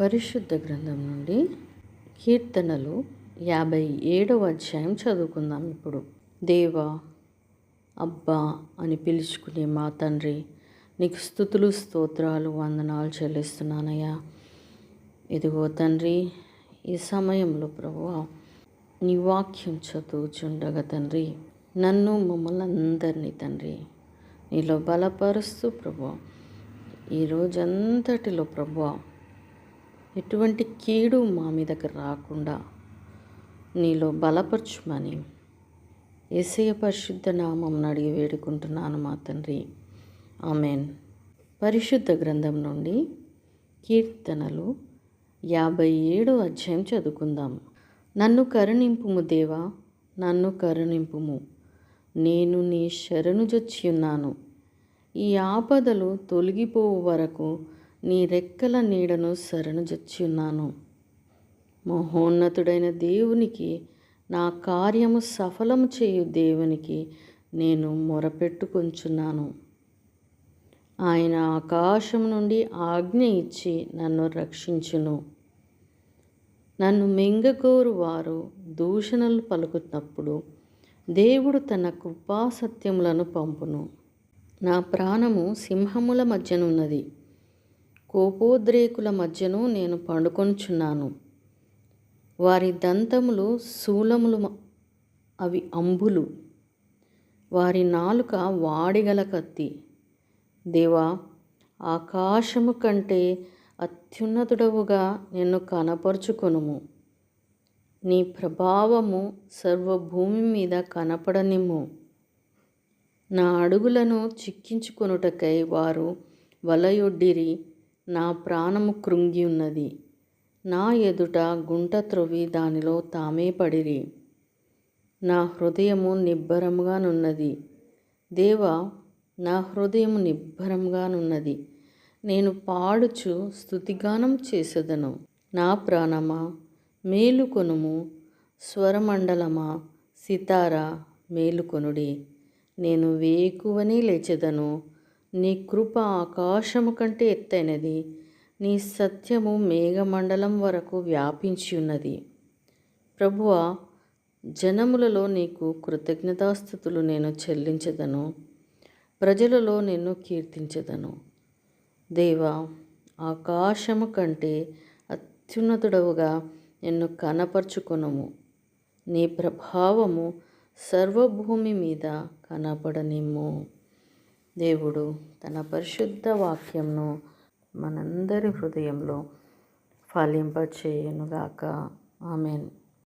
పరిశుద్ధ గ్రంథం నుండి కీర్తనలు యాభై ఏడవ అధ్యాయం చదువుకుందాం ఇప్పుడు. దేవా అబ్బా అని పిలుచుకునే మా తండ్రి నీకు స్థుతులు స్తోత్రాలు వందనాలు చెల్లిస్తున్నానయ్యా. ఇదిగో తండ్రి ఈ సమయంలో ప్రభు నీ వాక్యం చదువుచుండగా తండ్రి నన్ను మమ్మల్ని అందరినీ తండ్రి నీలో బలపరుస్తూ ప్రభు ఈ రోజంతటిలో ప్రభు ఎటువంటి కీడు మా మీదకి రాకుండా నీలో బలపరచుమని ఏసయ పరిశుద్ధ నామం అడిగి వేడుకుంటున్నాను మా తండ్రి. ఆమెన్. పరిశుద్ధ గ్రంథం నుండి కీర్తనలు యాభై ఏడు అధ్యాయం చదువుకుందాం. నన్ను కరుణింపుము దేవా నన్ను కరుణింపుము. నేను నీ శరణు జొచ్చి ఉన్నాను ఈ ఆపదలు తొలగిపోవు వరకు నీ రెక్కల నీడను శరణు జొచ్చి మహోన్నతుడైన దేవునికి నా కార్యము సఫలము చేయు దేవునికి నేను మొరపెట్టుకొంచున్నాను. ఆయన ఆకాశం నుండి ఆజ్ఞ ఇచ్చి నన్ను రక్షించును. నన్ను మింగకోరు వారు దూషణలు పలుకుతున్నప్పుడు దేవుడు తన కృపాసత్యములను పంపును. నా ప్రాణము సింహముల మధ్యనున్నది. కోపోద్రేకుల మధ్యను నేను పండుకొనుచున్నాను. వారి దంతములు శూలములు అవి అంబులు. వారి నాలుక వాడిగల కత్తి. దేవా ఆకాశము కంటే అత్యున్నతుడవుగా నిన్ను కనపరుచుకొనుము. నీ ప్రభావము సర్వభూమి మీద కనపడనిమ్ము. నా అడుగులను చిక్కించుకొనుటకై వారు వలయొడ్డిరి. నా ప్రాణము కృంగి ఉన్నది. నా ఎదుట గుంట త్రొవి దానిలో తామే పడిరి. నా హృదయము నిబ్బరముగానున్నది దేవా నా హృదయము నిబ్బరంగానున్నది నేను పాడుచు స్థుతిగానం చేసేదను. నా ప్రాణమా మేలుకొనుము స్వరమండలమా సితారా మేలుకొనుడి నేను వేకువని లేచెదను. నీ కృప ఆకాశము కంటే ఎత్తైనది. నీ సత్యము మేఘమండలం వరకు వ్యాపించి ఉన్నది. ప్రభువ జనములలో నీకు కృతజ్ఞతాస్థుతులు నేను చెల్లించదను. ప్రజలలో నిన్ను కీర్తించదను. దేవా ఆకాశము కంటే అత్యున్నతుడవుగా నిన్ను కనపరుచుకొనము. నీ ప్రభావము సర్వభూమి మీద కనపడనిమ్ము. దేవుడు తన పరిశుద్ధ వాక్యంను మనందరి హృదయంలో ఫలింపచేయునుగాక. ఆమెన్.